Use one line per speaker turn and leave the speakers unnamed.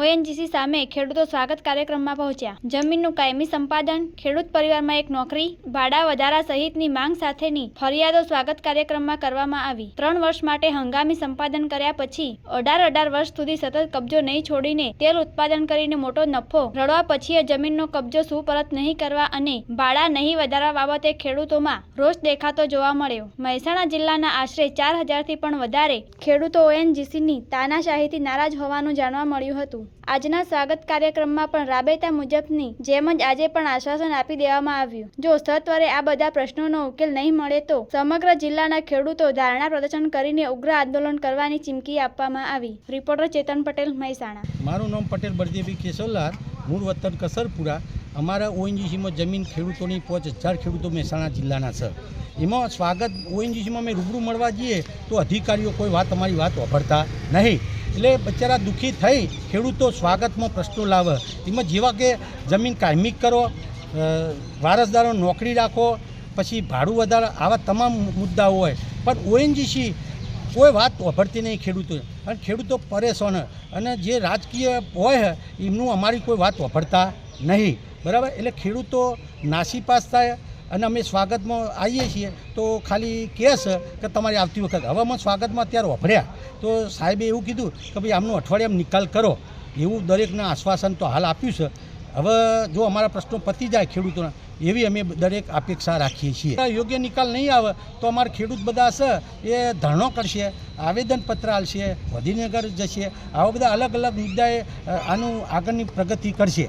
ONGC સામે ખેડૂતો સ્વાગત કાર્યક્રમમાં પહોંચ્યા. જમીનનું કાયમી સંપાદન, ખેડૂત પરિવારમાં એક નોકરી, ભાડા વધારા સહિતની માંગ સાથેની ફરિયાદો સ્વાગત કાર્યક્રમમાં કરવામાં આવી. ત્રણ વર્ષ માટે હંગામી સંપાદન કર્યા પછી અઢાર અઢાર વર્ષ સુધી સતત કબજો નહીં છોડીને તેલ ઉત્પાદન કરીને મોટો નફો રડવા પછી જમીનનો કબજો સુપરત નહીં કરવા અને ભાડા નહીં વધારવા બાબતે ખેડૂતોમાં રોષ દેખાતો જોવા મળ્યો. મહેસાણા જિલ્લાના આશરે ચાર હજારથી પણ વધારે ખેડૂતો ઓએનજીસીની તાનાશાહીથી નારાજ હોવાનું જાણવા મળ્યું હતું. આજના સ્વાગત કાર્યક્રમમાં પણ રાબેતા મુજબની જેમ જ આજે પણ આશ્વાસન આપી દેવામાં આવ્યું. જો સત્વરે આ બધા પ્રશ્નોનો ઉકેલ નહીં મળે તો સમગ્ર જિલ્લાના ખેડૂતો ધારણા પ્રદર્શન કરીને ઉગ્ર આંદોલન કરવાની ચીમકી આપવામાં આવી. રિપોર્ટર ચેતન પટેલ, મહેસાણા.
મારું નામ પટેલ બળદેવી કેસોલાર, મૂળ વતન કસરપુરા. અમારા ઓએનજીસીમાં જમીન ખેડૂતોની પાંચ હજાર ખેડૂતો મહેસાણા જિલ્લાના છે. એમાં સ્વાગત, ઓએનજીસીમાં અમે રૂબરૂ મળવા જઈએ તો અધિકારીઓ કોઈ વાત, અમારી વાત વાપરતા નહીં. એટલે બચારા દુઃખી થઈ ખેડૂતો સ્વાગતમાં પ્રશ્નો લાવે. એમાં જેવા કે જમીન કાયમી કરો વારસદારો નોકરી રાખો, પછી ભાડું વધારો, આવા તમામ મુદ્દાઓ હોય. પણ ઓએનજીસી કોઈ વાત વાપરતી નહીં ખેડૂતો અને ખેડૂતો પરેશાન અને જે રાજકીય હોય એમનું અમારી કોઈ વાત વાપરતા નહીં. બરાબર? એટલે ખેડૂતો નાસીપાસ થાય અને અમે સ્વાગતમાં આવીએ છીએ. તો ખાલી કહે છે કે તમારી આવતી વખત હવે અમે સ્વાગતમાં અત્યારે વફર્યા તો સાહેબે એવું કીધું કે ભાઈ આમનું અઠવાડિયામાં નિકાલ કરો. એવું દરેકને આશ્વાસન તો હાલ આપ્યું છે. હવે જો અમારા પ્રશ્નો પતી જાય ખેડૂતોના, એવી અમે દરેક અપેક્ષા રાખીએ છીએ. યોગ્ય નિકાલ નહીં આવે તો અમારા ખેડૂત બધા છે એ ધરણો કરશે, આવેદનપત્ર આલશે વધીનગર જશે. આવા બધા અલગ અલગ મુદ્દાએ આનું આગળની પ્રગતિ કરશે.